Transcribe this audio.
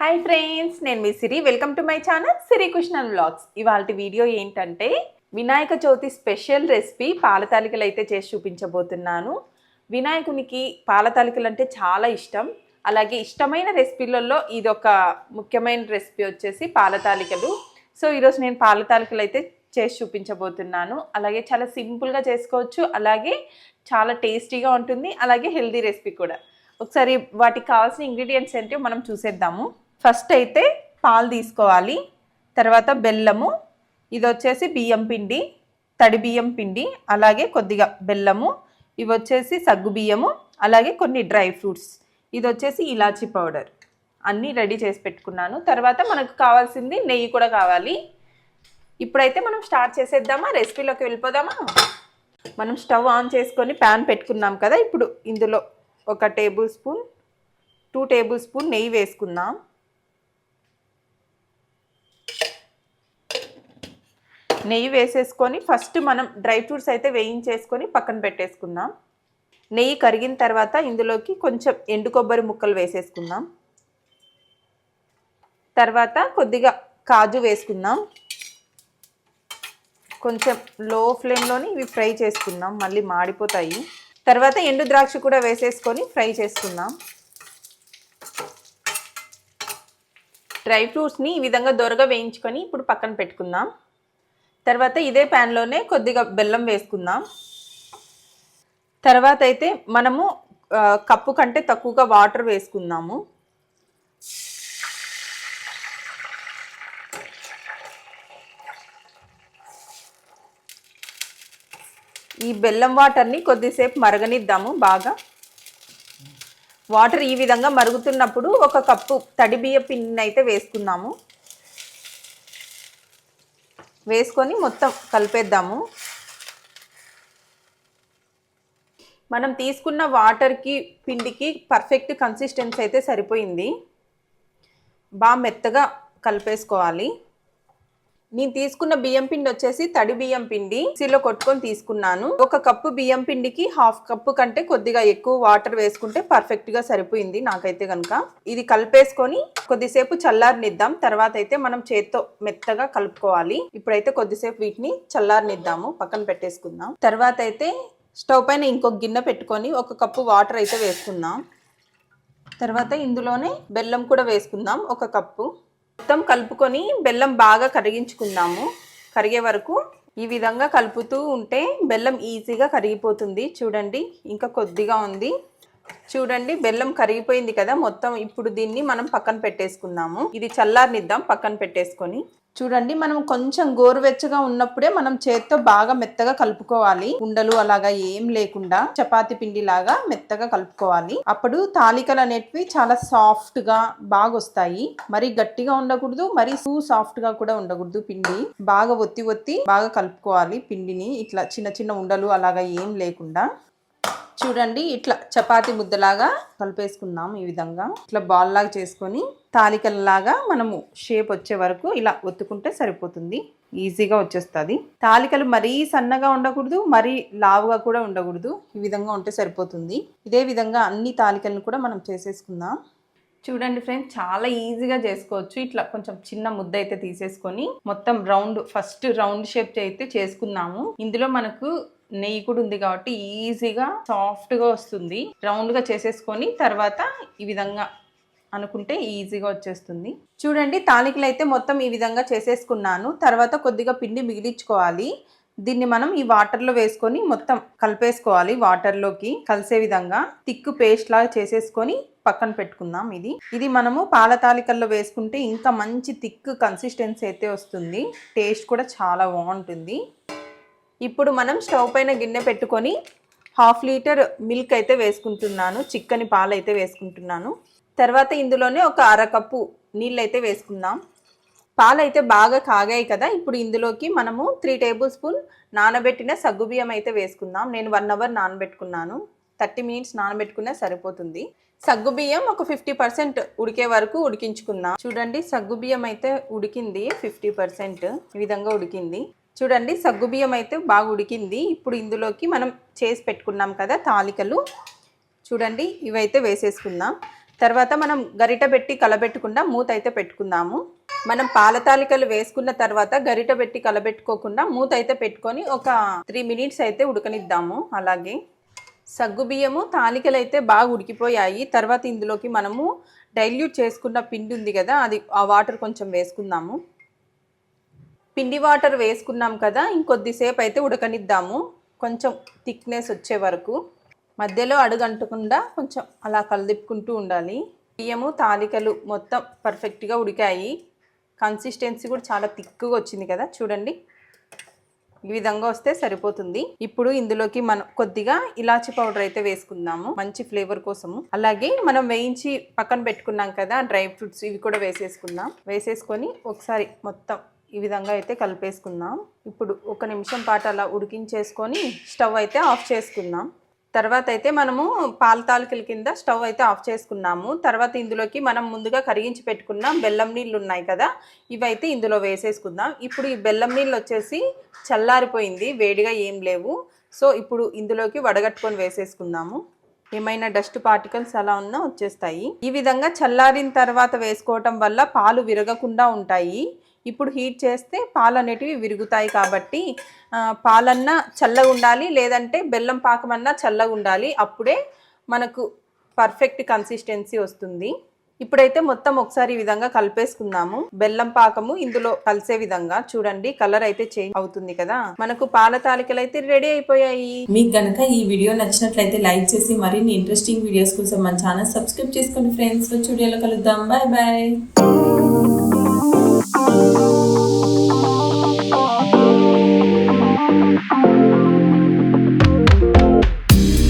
Hi friends నేను మీ Siri. Welcome to my channel Siri Krishnan vlogs ఇవాళ video ఏంటంటే Vinayaka Chavithi special recipe పాలతాలికలు అయితే చేసి చూపించబోతున్నాను. వినాయకునికి పాలతాలికలు అంటే చాలా ఇష్టం. అలాగే ఇష్టమైన రెసిపీలలో ఇది ఒక ముఖ్యమైన రెసిపీ వచ్చేసి పాలతాలికలు. సో ఈరోజు నేను పాలతాలికలు అయితే చేసి చూపించబోతున్నాను. అలాగే చాలా సింపుల్గా చేసుకోవచ్చు. అలాగే చాలా టేస్టీగా ఉంటుంది. అలాగే హెల్దీ రెసిపీ కూడా. ఒకసారి వాటికి కావాల్సిన ఇంగ్రీడియంట్స్ ఏంటో మనం చూసేద్దాము. ఫస్ట్ అయితే పాలు తీసుకోవాలి తర్వాత బెల్లము ఇది వచ్చేసి బియ్యం పిండి తడి బియ్యం పిండి అలాగే కొద్దిగా బెల్లము ఇవి వచ్చేసి సగ్గు బియ్యము అలాగే కొన్ని డ్రై ఫ్రూట్స్. ఇది వచ్చేసి ఇలాచీ పౌడర్. అన్నీ రెడీ చేసి పెట్టుకున్నాను. తర్వాత మనకు కావాల్సింది నెయ్యి కూడా కావాలి. ఇప్పుడైతే మనం స్టార్ట్ చేసేద్దామా? రెసిపీలోకి వెళ్ళిపోదామా? మనం స్టవ్ ఆన్ చేసుకొని ప్యాన్ పెట్టుకున్నాం కదా ఇప్పుడు ఇందులో ఒక tablespoon two tablespoon నెయ్యి వేసుకుందాం. నెయ్యి వేసేసుకొని ఫస్ట్ మనం డ్రై ఫ్రూట్స్ అయితే వేయించేసుకొని పక్కన పెట్టేసుకుందాం. నెయ్యి కరిగిన తర్వాత ఇందులోకి కొంచెం ఎండు కొబ్బరి ముక్కలు వేసేసుకుందాం. తర్వాత కొద్దిగా కాజు వేసుకుందాం. కొంచెం లో ఫ్లేమ్లోని ఇవి ఫ్రై చేసుకుందాం మళ్ళీ మాడిపోతాయి. తర్వాత ఎండు ద్రాక్ష కూడా వేసేసుకొని ఫ్రై చేసుకుందాం. డ్రై ఫ్రూట్స్ని ఈ విధంగా దొరగా వేయించుకొని ఇప్పుడు పక్కన పెట్టుకుందాం. తర్వాత ఇదే ప్యాన్లోనే కొద్దిగా బెల్లం వేసుకుందాం. తర్వాత అయితే మనము కప్పు కంటే తక్కువగా వాటర్ వేసుకుందాము. ఈ బెల్లం వాటర్ని కొద్దిసేపు మరగనిద్దాము బాగా. వాటర్ ఈ విధంగా మరుగుతున్నప్పుడు ఒక కప్పు తడి బియ్య పిండిని అయితే వేసుకుందాము. వేసుకొని మొత్తం కలిపేద్దాము. మనం తీసుకున్న వాటర్కి పిండికి పర్ఫెక్ట్ కన్సిస్టెన్సీ అయితే సరిపోయింది. బాగా మెత్తగా కలిపేసుకోవాలి. నేను తీసుకున్న బియ్యం పిండి వచ్చేసి తడి బియ్యం పిండి మిక్సీలో కొట్టుకొని తీసుకున్నాను. ఒక కప్పు బియ్యం పిండికి హాఫ్ కప్పు కంటే కొద్దిగా ఎక్కువ వాటర్ వేసుకుంటే పర్ఫెక్ట్గా సరిపోయింది నాకైతే కనుక ఇది కలిపేసుకొని కొద్దిసేపు చల్లారనిద్దాం. తర్వాత అయితే మనం చేత్తో మెత్తగా కలుపుకోవాలి. ఇప్పుడైతే కొద్దిసేపు వీటిని చల్లారనిద్దాము. పక్కన పెట్టేసుకుందాం. తర్వాత అయితే స్టవ్ పైన ఇంకొక గిన్నె పెట్టుకొని ఒక కప్పు వాటర్ అయితే వేసుకుందాం. తర్వాత ఇందులోనే బెల్లం కూడా వేసుకుందాం. ఒక కప్పు. మొత్తం కలుపుకొని బెల్లం బాగా కరిగించుకుందాము. కరిగే వరకు ఈ విధంగా కలుపుతూ ఉంటే బెల్లం ఈజీగా కరిగిపోతుంది. చూడండి ఇంకా కొద్దిగా ఉంది. చూడండి బెల్లం కరిగిపోయింది కదా. మొత్తం ఇప్పుడు దీన్ని మనం పక్కన పెట్టేసుకుందాము. ఇది చల్లారనిద్దాం పక్కన పెట్టేసుకొని. చూడండి మనం కొంచెం గోరువెచ్చగా ఉన్నప్పుడే మనం చేత్తో బాగా మెత్తగా కలుపుకోవాలి. ఉండలు అలాగా ఏం లేకుండా చపాతి పిండి లాగా మెత్తగా కలుపుకోవాలి. అప్పుడు తాలికలు అనేటివి చాలా సాఫ్ట్గా బాగా వస్తాయి మరి గట్టిగా ఉండకూడదు మరి టూ సాఫ్ట్గా కూడా ఉండకూడదు పిండి. బాగా ఒత్తి ఒత్తి బాగా కలుపుకోవాలి పిండిని. ఇట్లా చిన్న చిన్న ఉండలు అలాగా ఏం లేకుండా. చూడండి ఇట్లా చపాతి ముద్దలాగా కలిపేసుకుందాం ఈ విధంగా. ఇట్లా బాల్ లాగా చేసుకొని తాలికలలాగా మనము షేప్ వచ్చే వరకు ఇలా ఒత్తుకుంటే సరిపోతుంది. ఈజీగా వచ్చేస్తుంది. తాలికలు మరీ సన్నగా ఉండకూడదు మరీ లావుగా కూడా ఉండకూడదు. ఈ విధంగా ఉంటే సరిపోతుంది. ఇదే విధంగా అన్ని తాలికలను కూడా మనం చేసేసుకుందాం. చూడండి ఫ్రెండ్స్ చాలా ఈజీగా చేసుకోవచ్చు. ఇట్లా కొంచెం చిన్న ముద్ద అయితే తీసేసుకొని మొత్తం రౌండ్ ఫస్ట్ రౌండ్ షేప్ అయితే చేసుకున్నాము ఇందులో మనకు నెయ్యి కూడా ఉంది కాబట్టి ఈజీగా సాఫ్ట్గా వస్తుంది. రౌండ్గా చేసేసుకొని తర్వాత ఈ విధంగా అనుకుంటే ఈజీగా వచ్చేస్తుంది. చూడండి తాలికలు అయితే మొత్తం ఈ విధంగా చేసేసుకున్నాను. తర్వాత కొద్దిగా పిండి మిగిలించుకోవాలి. దీన్ని మనం ఈ వాటర్లో వేసుకొని మొత్తం కలిపేసుకోవాలి వాటర్లోకి. కలిసే విధంగా తిక్కు పేస్ట్ లాగా చేసేసుకొని పక్కన పెట్టుకుందాం ఇది. ఇది మనము పాల తాలికల్లో వేసుకుంటే ఇంకా మంచి థిక్ కన్సిస్టెన్సీ అయితే వస్తుంది. టేస్ట్ కూడా చాలా బాగుంటుంది. ఇప్పుడు మనం స్టవ్ పైన గిన్నె పెట్టుకొని హాఫ్ లీటర్ మిల్క్ అయితే వేసుకుంటున్నాను చిక్కని పాలు అయితే వేసుకుంటున్నాను. తర్వాత ఇందులోనే ఒక అరకప్పు నీళ్ళు అయితే వేసుకుందాం. పాలు అయితే బాగా కాగాయి కదా ఇప్పుడు ఇందులోకి మనము త్రీ టేబుల్ స్పూన్ నానబెట్టిన సగ్గుబియ్యం అయితే వేసుకుందాం. నేను వన్ అవర్ నానబెట్టుకున్నాను. థర్టీ మినిట్స్ నానబెట్టుకున్నా సరిపోతుంది. సగ్గుబియ్యం ఒక ఫిఫ్టీ పర్సెంట్ ఉడికే వరకు ఉడికించుకుందాం. చూడండి సగ్గుబియ్యం అయితే ఉడికింది ఫిఫ్టీ పర్సెంట్ ఈ విధంగా ఉడికింది. చూడండి సగ్గుబియ్యం అయితే బాగా ఉడికింది. ఇప్పుడు ఇందులోకి మనం చేసి పెట్టుకున్నాం కదా తాలికలు. చూడండి ఇవైతే వేసేసుకుందాం. తర్వాత మనం గరిట పెట్టి కలబెట్టకుండా మూత అయితే పెట్టుకుందాము. మనం పాల తాలికలు వేసుకున్న తర్వాత గరిట పెట్టి కలబెట్టుకోకుండా మూత అయితే పెట్టుకొని ఒక త్రీ మినిట్స్ అయితే ఉడకనిద్దాము. అలాగే సగ్గుబియ్యము తాలికలు అయితే బాగా ఉడికిపోయాయి. తర్వాత ఇందులోకి మనము డైల్యూట్ చేసుకున్న పిండి ఉంది కదా అది ఆ వాటర్ కొంచెం వేసుకుందాము. పిండి వాటర్ వేసుకున్నాం కదా ఇంకొద్దిసేపు అయితే ఉడకనిద్దాము. కొంచెం థిక్నెస్ వచ్చే వరకు. మధ్యలో అడుగంటకుండా కొంచెం అలా కలదిప్పుకుంటూ ఉండాలి. బియ్యము తాలికలు మొత్తం పర్ఫెక్ట్గా ఉడికాయి. కన్సిస్టెన్సీ కూడా చాలా థిక్గా వచ్చింది కదా చూడండి. ఈ విధంగా వస్తే సరిపోతుంది. ఇప్పుడు ఇందులోకి మనం కొద్దిగా ఇలాచి పౌడర్ అయితే వేసుకుందాము మంచి ఫ్లేవర్ కోసము. అలాగే మనం వేయించి పక్కన పెట్టుకున్నాం కదా డ్రై ఫ్రూట్స్ ఇవి కూడా వేసేసుకుందాం. వేసేసుకొని ఒకసారి మొత్తం ఈ విధంగా అయితే కలిపేసుకుందాం. ఇప్పుడు ఒక నిమిషం పాటు అలా ఉడికించేసుకొని స్టవ్ అయితే ఆఫ్ చేసుకుందాం. తర్వాత అయితే మనము పాల తాలికల కింద స్టవ్ అయితే ఆఫ్ చేసుకున్నాము. తర్వాత ఇందులోకి మనం ముందుగా కరిగించి పెట్టుకున్న బెల్లం నీళ్ళు ఉన్నాయి కదా ఇవైతే ఇందులో వేసేసుకుందాం. ఇప్పుడు ఈ బెల్లం నీళ్ళు వచ్చేసి చల్లారిపోయింది వేడిగా ఏం లేవు. సో ఇప్పుడు ఇందులోకి వడగట్టుకొని వేసేసుకుందాము. ఏమైనా డస్ట్ పార్టికల్స్ అలా ఉన్నా వచ్చేస్తాయి. ఈ విధంగా చల్లారిన తర్వాత వేసుకోవటం వల్ల పాలు విరగకుండా ఉంటాయి. ఇప్పుడు హీట్ చేస్తే పాలు అనేటివి విరుగుతాయి కాబట్టి పాలన్నా చల్లగా ఉండాలి లేదంటే బెల్లం పాకమన్నా చల్లగా ఉండాలి. అప్పుడే మనకు పర్ఫెక్ట్ కన్సిస్టెన్సీ వస్తుంది. ఇప్పుడైతే మొత్తం ఒకసారి ఈ విధంగా కలిపేసుకుందాము. బెల్లం పాకము ఇందులో కలిసే విధంగా. చూడండి కలర్ అయితే చేంజ్ అవుతుంది కదా. మనకు పాల తాలికలు అయితే రెడీ అయిపోయాయి. మీకు గనక ఈ వీడియో నచ్చినట్లయితే లైక్ చేసి మరిన్ని ఇంట్రెస్టింగ్ వీడియోస్ కోసం మన ఛానల్ సబ్స్క్రైబ్ చేసుకోండి ఫ్రెండ్స్ వచ్చి వీడియోలో కలుద్దాం. Bye bye Thank you.